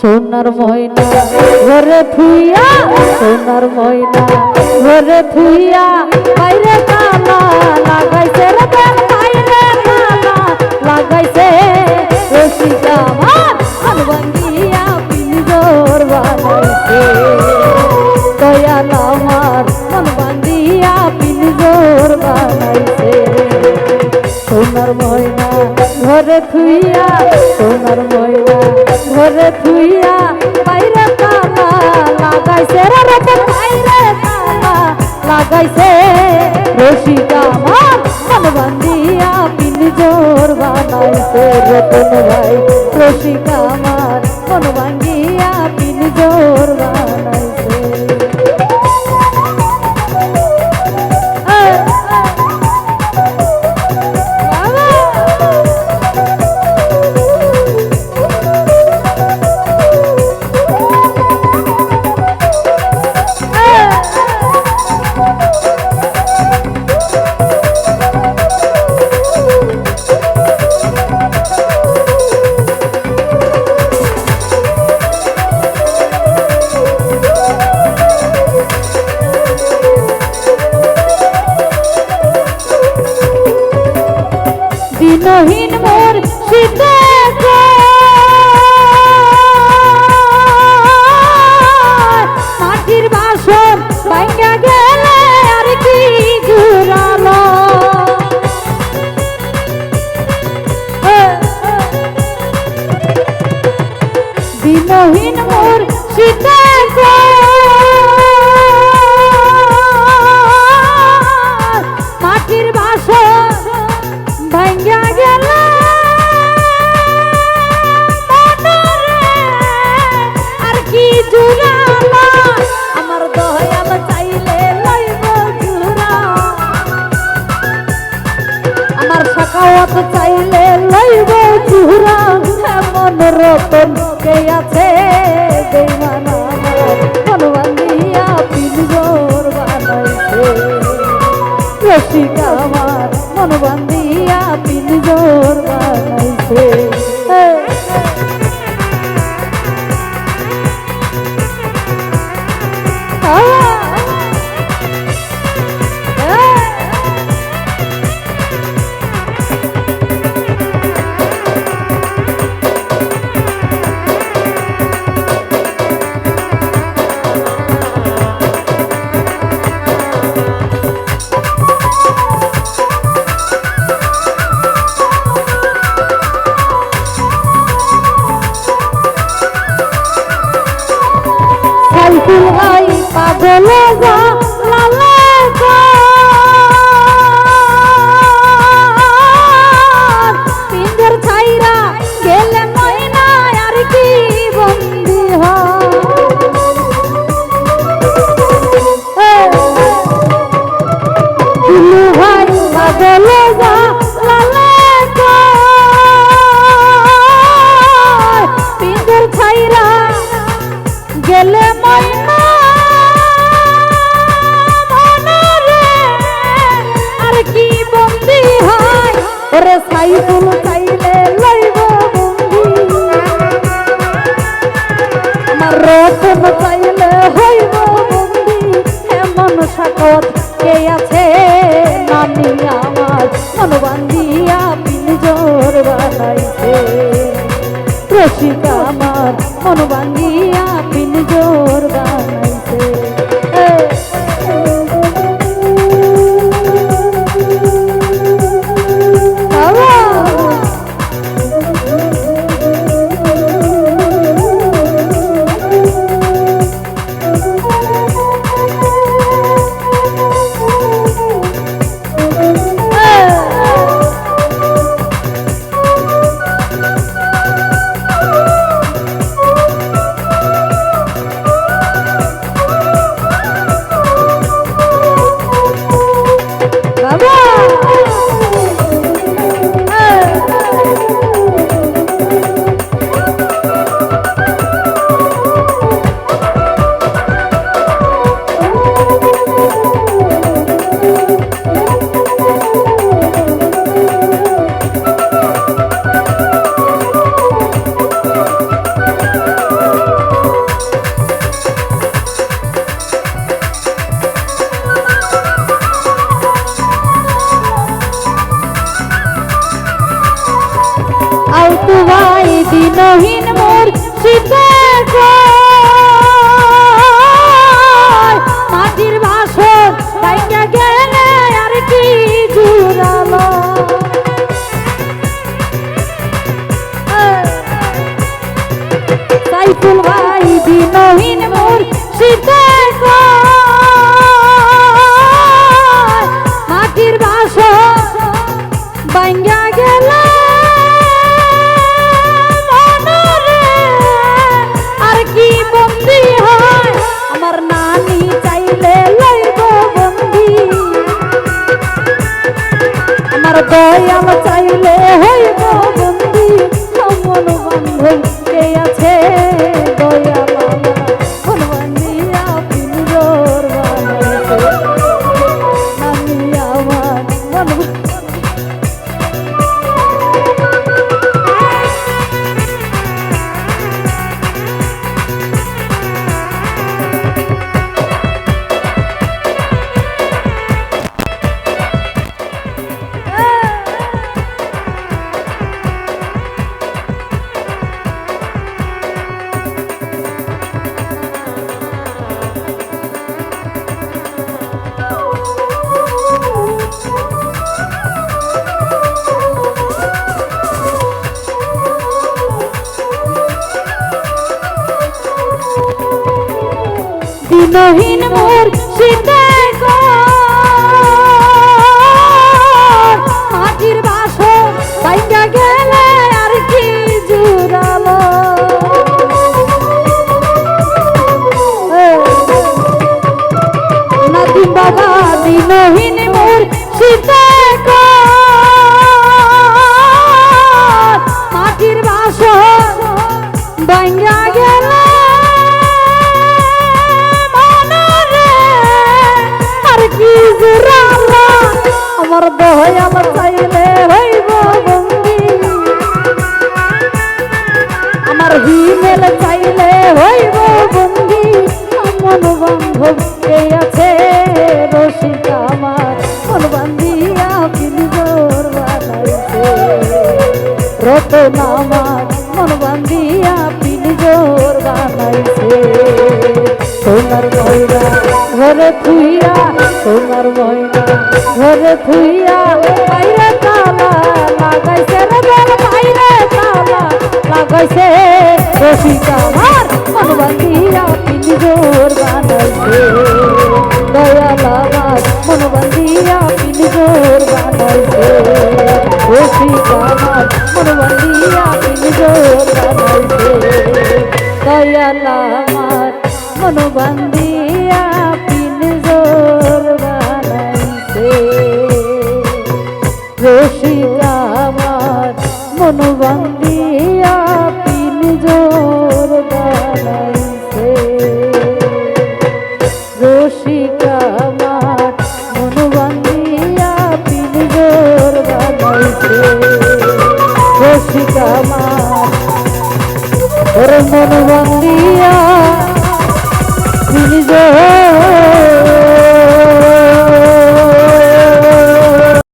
সোনার ময়না ঘরে থুইয়া সোনার ময়না ঘরে থুইয়া বাইরে তালা লাগাইছে বাইরে তালা লাগাইছে। দিনহীন মোর শীতে আর কি জুড়ালা? আমার দয়াল আমার সাকাওয়াত চাইলে লইব জুড়া। এমন রতন কে আছে? আমার মন রসিকা গাই পাগল গা, লালা পিঞ্জর ছাইরা গেলে ময়না, আর কি বন্দি হয়? ভাই পাগল গা আমার আমার দয়াল দিনহীন মোর শীতে মাটির বাস বাইঙ্গা গেলে আর কি জুড়ালো। নাদিম বাবা দিনহীন মোর শীতে মাটির বাস বাইঙ্গা আমার হিমেল চাইলে হইব বন্দি মন বান্ধব কে আছে? রসিক আমার, মন বান্ধিয়া পিনজোর বানাইছে রতন আমার, মন বান্ধিয়া পিনজোর বানাইছে সোনার ময়না ঘরে থুইয়া সোনার ময়না ঘরে থুইয়া বাইরে তালা লাগাইছে রে তালা লাগাইছে রসিক আমার মন বান্ধিয়া পিনজোর বানাইছে। রসিক আমার। ওর মন